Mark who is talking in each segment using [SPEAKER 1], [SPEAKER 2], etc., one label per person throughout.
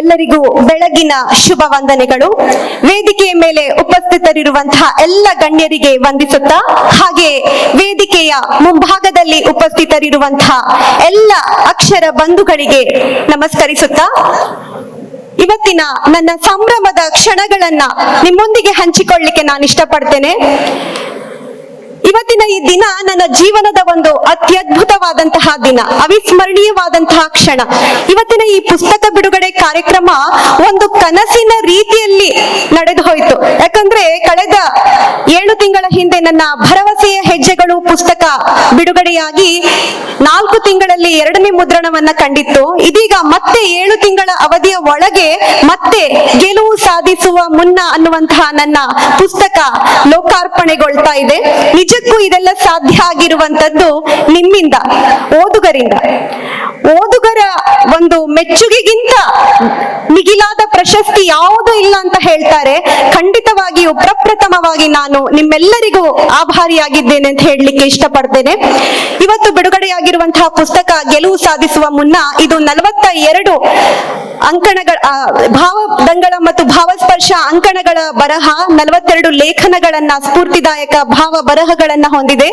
[SPEAKER 1] ಎಲ್ಲರಿಗೂ ಬೆಳಗಿನ ಶುಭ ವಂದನೆಗಳು. ವೇದಿಕೆಯ ಮೇಲೆ ಉಪಸ್ಥಿತರಿರುವಂತಹ ಎಲ್ಲ ಗಣ್ಯರಿಗೆ ವಂದಿಸುತ್ತಾ, ಹಾಗೆ ವೇದಿಕೆಯ ಮುಂಭಾಗದಲ್ಲಿ ಉಪಸ್ಥಿತರಿರುವಂತಹ ಎಲ್ಲ ಅಕ್ಷರ ಬಂಧುಗಳಿಗೆ ನಮಸ್ಕರಿಸುತ್ತಾ, ಇವತ್ತಿನ ನನ್ನ ಸಂಭ್ರಮದ ಕ್ಷಣಗಳನ್ನ ನಿಮ್ಮೊಂದಿಗೆ ಹಂಚಿಕೊಳ್ಳಿಕ್ಕೆ ನಾನು ಇಷ್ಟಪಡ್ತೇನೆ ದಿನ ನನ್ನ ಜೀವನದ ಒಂದು ಅತ್ಯದ್ಭುತವಾದಂತಹ ದಿನ, ಅವಿಸ್ಮರಣೀಯವಾದಂತಹ ಕ್ಷಣ. ಇವತ್ತಿನ ಈ ಪುಸ್ತಕ ಬಿಡುಗಡೆ ಕಾರ್ಯಕ್ರಮ ಒಂದು ಕನಸಿನ ರೀತಿಯಲ್ಲಿ ನಡೆದು ಹೋಯಿತು ಯಾಕಂದ್ರೆ ಕಳೆದ ಏಳು ತಿಂಗಳ ಹಿಂದೆ ನನ್ನ ಭರವಸೆಯ ಹೆಜ್ಜೆಗಳು ಪುಸ್ತಕ ಬಿಡುಗಡೆಯಾಗಿ ನಾಲ್ಕು ತಿಂಗಳಲ್ಲಿ ಎರಡನೇ ಮುದ್ರಣವನ್ನ ಕಂಡಿತ್ತು. ಮತ್ತೆ ಏಳು ತಿಂಗಳ ಅವಧಿಯ ಒಳಗೆ ಮತ್ತೆ ಗೆಲುವು ಸಾಧಿಸುವ ಮುನ್ನ ಅನ್ನುವಂತಹ ನನ್ನ ಪುಸ್ತಕ ಲೋಕಾರ್ಪಣೆಗೊಳ್ತಾ ಇದೆ. ನಿಜಕ್ಕೂ ಇದೆಲ್ಲ ಸಾಧ್ಯ ಆಗಿರುವಂತದ್ದು ನಿಮ್ಮಿಂದ, ಓದುಗರಿಂದ. ಓದುಗರ ಒಂದು ಮೆಚ್ಚುಗೆಗಿಂತ ಮಿಗಿಲಾದ ಪ್ರಶಸ್ತಿ ಯಾವುದು ಇಲ್ಲ ಅಂತ ಹೇಳ್ತಾರೆ. ಖಂಡಿತವಾಗಿಯೂ ಪ್ರಪ್ರಥಮವಾಗಿ ನಾನು ನಿಮ್ಮೆಲ್ಲರಿಗೂ ಆಭಾರಿಯಾಗಿದ್ದೇನೆ ಅಂತ ಹೇಳಲಿಕ್ಕೆ ಇಷ್ಟಪಡ್ತೇನೆ. ಇವತ್ತು ಬಿಡುಗಡೆಯಾಗಿರುವಂತಹ ಪುಸ್ತಕ ಗೆಲುವು ಸಾಧಿಸುವ ಮುನ್ನ ಇದು ನಲವತ್ತ ಎರಡು ಅಂಕಣಗಳ ಭಾವದಂಗಳ ಮತ್ತು ಭಾವಸ್ಪರ್ಶ ಅಂಕಣಗಳ ಬರಹ, ನಲವತ್ತೆರಡು ಲೇಖನಗಳನ್ನ ಸ್ಫೂರ್ತಿದಾಯಕ ಭಾವ ಬರಹಗಳನ್ನ ಹೊಂದಿದೆ.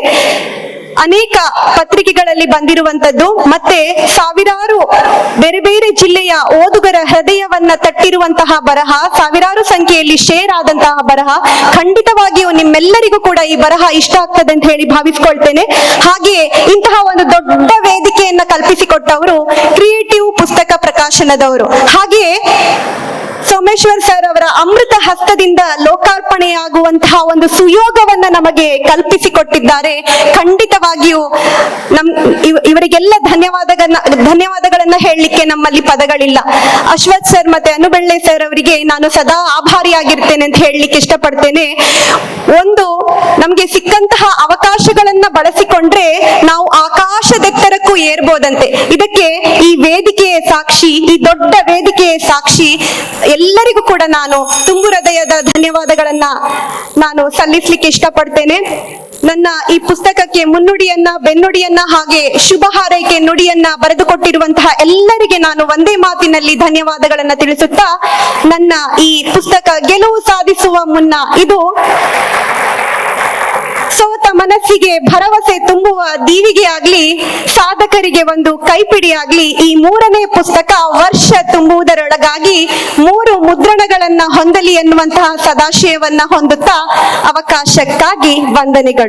[SPEAKER 1] ಅನೇಕ ಪತ್ರಿಕೆಗಳಲ್ಲಿ ಬಂದಿರುವಂತದ್ದು ಮತ್ತೆ ಸಾವಿರಾರು ಬೇರೆ ಬೇರೆ ಜಿಲ್ಲೆಯ ಓದುಗರ ಹೃದಯವನ್ನ ತಟ್ಟಿರುವಂತಹ ಬರಹ, ಸಾವಿರಾರು ಸಂಖ್ಯೆಯಲ್ಲಿ ಶೇರ್ ಆದಂತಹ ಬರಹ, ಖಂಡಿತವಾಗಿಯೂ ನಿಮ್ಮೆಲ್ಲರಿಗೂ ಕೂಡ ಈ ಬರಹ ಇಷ್ಟ ಆಗ್ತದೆ ಅಂತ ಹೇಳಿ ಭಾವಿಸ್ಕೊಳ್ತೇನೆ. ಹಾಗೆಯೇ ಇಂತಹ ಒಂದು ದೊಡ್ಡ ವೇದಿಕೆಯನ್ನ ಕಲ್ಪಿಸಿಕೊಟ್ಟವರು ಕ್ರಿಯೇಟಿವ್ ಪುಸ್ತಕ ಪ್ರಕಾಶನದವರು. ಹಾಗೆಯೇ ಸೋಮೇಶ್ವರ್ ಸರ್ ಅವರ ಅಮೃತ ಹಸ್ತದಿಂದ ಲೋಕಾರ್ಪಣೆಯಾಗುವಂತಹ ಒಂದು ಸುಯೋಗವನ್ನ ನಮಗೆ ಕಲ್ಪಿಸಿಕೊಟ್ಟಿದ್ದಾರೆ. ಖಂಡಿತವಾಗಿಯೂ ನಮ್ ಇವರಿಗೆಲ್ಲ ಧನ್ಯವಾದಗಳನ್ನ ಧನ್ಯವಾದಗಳನ್ನ ಹೇಳಲಿಕ್ಕೆ ನಮ್ಮಲ್ಲಿ ಪದಗಳಿಲ್ಲ. ಅಶ್ವಥ್ ಸರ್ ಮತ್ತೆ ಅನುಬೆಳ್ಳೆ ಸರ್ ಅವರಿಗೆ ನಾನು ಸದಾ ಆಭಾರಿಯಾಗಿರ್ತೇನೆ ಅಂತ ಹೇಳಲಿಕ್ಕೆ ಇಷ್ಟಪಡ್ತೇನೆ. ಒಂದು, ನಮ್ಗೆ ಸಿಕ್ಕಂತಹ ಅವಕಾಶಗಳನ್ನ ಬಳಸಿಕೊಂಡ್ರೆ ನಾವು ಆಕಾಶದೆತ್ತರಕ್ಕೂ ಏರ್ಬೋದಂತೆ. ಇದಕ್ಕೆ ಈ ವೇದಿಕೆಯ ಸಾಕ್ಷಿ, ಈ ದೊಡ್ಡ ವೇದಿಕೆಯ ಸಾಕ್ಷಿ. ಎಲ್ಲರಿಗೂ ಕೂಡ ನಾನು ತುಂಬು ಹೃದಯದ ಧನ್ಯವಾದಗಳನ್ನ ನಾನು ಸಲ್ಲಿಸ್ಲಿಕ್ಕೆ ಇಷ್ಟಪಡ್ತೇನೆ. ನನ್ನ ಈ ಪುಸ್ತಕಕ್ಕೆ ಮುನ್ನುಡಿಯನ್ನ, ಬೆನ್ನುಡಿಯನ್ನ ಹಾಗೆ ಶುಭ ಹಾರೈಕೆ ನುಡಿಯನ್ನ ಬರೆದುಕೊಟ್ಟಿರುವಂತಹ ಎಲ್ಲರಿಗೆ ನಾನು ಒಂದೇ ಮಾತಿನಲ್ಲಿ ಧನ್ಯವಾದಗಳನ್ನ ತಿಳಿಸುತ್ತಾ, ನನ್ನ ಈ ಪುಸ್ತಕ ಗೆಲುವು ಸಾಧಿಸುವ ಮುನ್ನ ಇದು ಮನಸ್ಸಿಗೆ ಭರವಸೆ ತುಂಬುವ ದೀವಿಗೆ ಆಗ್ಲಿ, ಸಾಧಕರಿಗೆ ಒಂದು ಕೈಪಿಡಿಯಾಗ್ಲಿ ಈ ಮೂರನೇ ಪುಸ್ತಕ ವರ್ಷ ತುಂಬುವುದರೊಳಗಾಗಿ ಮೂರು ಮುದ್ರಣಗಳನ್ನ ಹೊಂದಲಿ ಎನ್ನುವಂತಹ ಸದಾಶಯವನ್ನ ಹೊಂದುತ್ತಾ ಅವಕಾಶಕ್ಕಾಗಿ ವಂದನೆಗಳು.